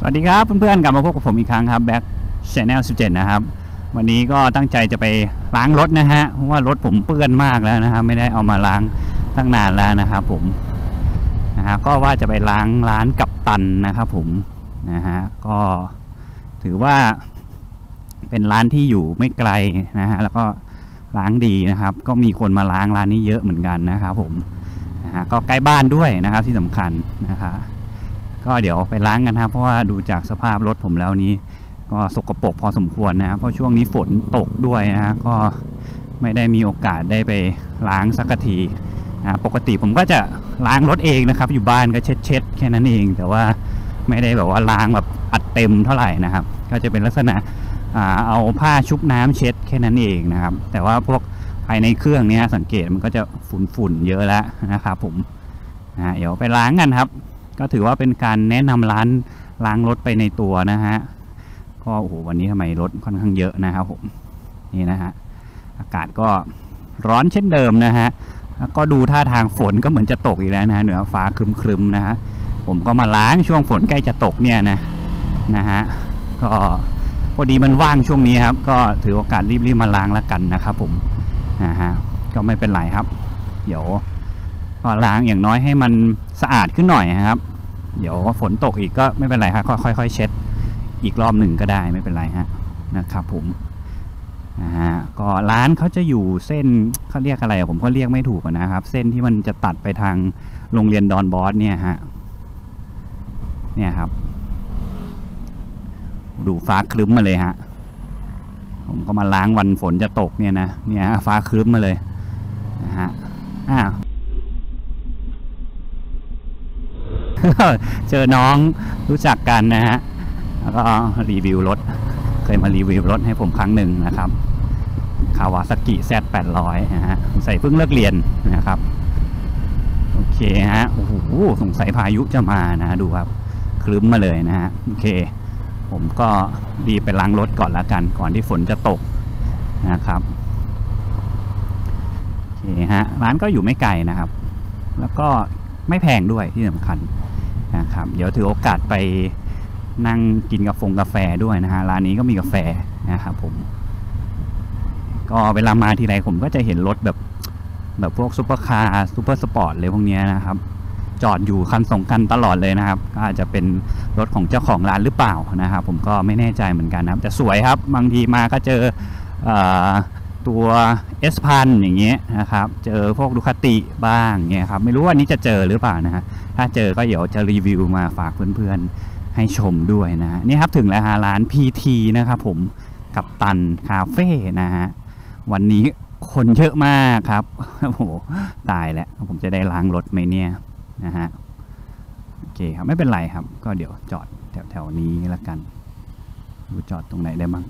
สวัสดีครับเพื่อนๆกลับมาพบกับผมอีกครั้งครับแบ็คชแนล17 นะครับ วันนี้ก็ตั้งใจจะไปล้างรถนะฮะเพราะว่ารถผมเปื้อนมากแล้วนะครับไม่ได้เอามาล้างตั้งนานแล้วนะครับผมนะฮะก็ว่าจะไปล้างร้านกับตันนะครับผมนะฮะก็ถือว่าเป็นร้านที่อยู่ไม่ไกลนะฮะแล้วก็ล้างดีนะครับ ก็มีคนมาล้างร้านนี้เยอะเหมือนกันนะครับผมนะฮะก็ใกล้บ้านด้วยนะครับที่สำคัญนะครับ ก็เดี๋ยวไปล้างกันนะครับเพราะว่าดูจากสภาพรถผมแล้วนี้ ก็สกปรกพอสมควรนะเพราะช่วงนี้ฝนตกด้วยนะ ก็ไม่ได้มีโอกาสได้ไปล้างสักทีนะปกติผมก็จะล้างรถเองนะครับ อยู่บ้านก็เช็ดเช็ดแค่นั้นเอง แต่ว่าไม่ได้แบบว่าล้างแบบอัดเต็มเท่าไหร่นะครับ ก็จะเป็นลักษณะเอาผ้าชุบน้ำเช็ดแค่นั้นเองนะครับ แต่ว่าพวกภายในเครื่องเนี้ยสังเกตมันก็จะฝุ่นๆเยอะแล้วนะครับ ผมเดี๋ยวไปล้างกันครับ ก็ถือว่าเป็นการแนะนำร้านล้างรถไปในตัวนะฮะก็โอ้โหวันนี้ทำไมรถค่อนข้างเยอะนะครับผมนี่นะฮะอากาศก็ร้อนเช่นเดิมนะฮะแล้วก็ดูท่าทางฝนก็เหมือนจะตกอีกแล้วนะฮะเหนือฟ้าครึมๆนะฮะผมก็มาล้างช่วงฝนใกล้จะตกเนี่ยนะนะฮะก็พอดีมันว่างช่วงนี้ครับ ก็ถือโอกาสรีบๆมาล้างแล้วกันนะครับผมนะฮะก็ไม่เป็นไรครับ เดี๋ยว ล้างอย่างน้อยให้มันสะอาดขึ้นหน่อยนะครับ เดี๋ยวฝนตกอีกก็ไม่เป็นไรครับค่อยๆเช็ดอีกรอบหนึ่งก็ได้ไม่เป็นไรฮะนะครับผมนะฮะก็ร้านเขาจะอยู่เส้นเขาเรียกอะไรผมก็เรียกไม่ถูกนะครับ เส้นที่มันจะตัดไปทางโรงเรียนดอนบอสเนี่ยฮะเนี่ยครับ ดูฟ้าครึ้มมาเลยฮะผมก็มาล้างวันฝนจะตกเนี่ยนะเนี่ยฟ้าครึ้มมาเลยนะฮะอ้าว ก็เจอน้องรู้จักกันนะฮะแล้วก็รีวิวรถ เคยมารีวิวรถให้ผมครั้งหนึ่งนะครับคาวาซากิ Z800 นะฮะสงสัยเพิ่งเลิกเรียนนะครับโอเคฮะโอ้โหสงสัยพายุจะมานะดูครับคลึ้มมาเลยนะฮะโอเค ผมก็รีไปล้างรถก่อนละกัน ก่อนที่ฝนจะตกนะครับโอเคฮะร้านก็อยู่ไม่ไกลนะครับ แล้วก็ไม่แพงด้วยที่สำคัญ นะครับ เดี๋ยวถือโอกาสไปนั่งกินกาแฟกาแฟด้วยนะฮะร้านนี้ก็มีกาแฟนะครับผม ก็เวลามาทีไรผมก็จะเห็นรถแบบแบบพวกซุปเปอร์คาร์ซุปเปอร์สปอร์ตเลยพวกนี้นะครับ จอดอยู่คันสองคันตลอดเลยนะครับ ก็อาจจะเป็นรถของเจ้าของร้านหรือเปล่านะครับ ผมก็ไม่แน่ใจเหมือนกันนะครับ แต่สวยครับ บางทีมาก็เจอเออตัวเอสพันอย่างเงี้ยนะครับ เจอพวกดูคาติบ้างเงี้ยครับ ไม่รู้ว่านี้จะเจอหรือเปล่านะฮะ ถ้าเจอก็เดี๋ยวจะรีวิวมาฝากเพื่อนๆให้ชมด้วยนะนี่ครับถึงแล้วฮะร้าน PT นะครับผมกับตันคาเฟ่นะฮะวันนี้คนเยอะมากครับโอ้โหตายแล้วผมจะได้ล้างรถไหมเนี่ยนะฮะโอเคครับไม่เป็นไรครับ ก็เดี๋ยวจอดแถวๆนี้ล้วกันดูจอดตรงไหนได้บ้าง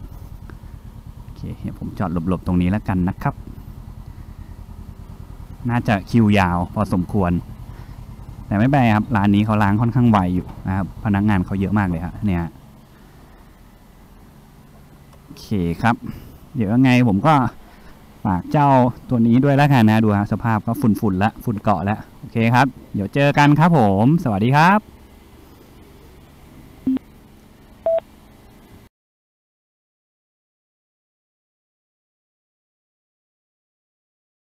โอเคเดี๋ยวผมจอดหลบๆตรงนี้ล้วกันนะครับ น่าจะคิวยาวพอสมควร แต่ไม่เป็นไรครับร้านนี้เขาล้างค่อนข้างไวอยู่นะครับ พนักงานเขาเยอะมากเลยครับเนี่ยโอเคครับ เดี๋ยวยังไงผมก็ฝากเจ้าตัวนี้ด้วยแล้วกันนะดูฮะสภาพก็ฝุ่นๆแล้วฝุ่นเกาะแล้วโอเคครับ เดี๋ยวเจอกันครับผม สวัสดีครับ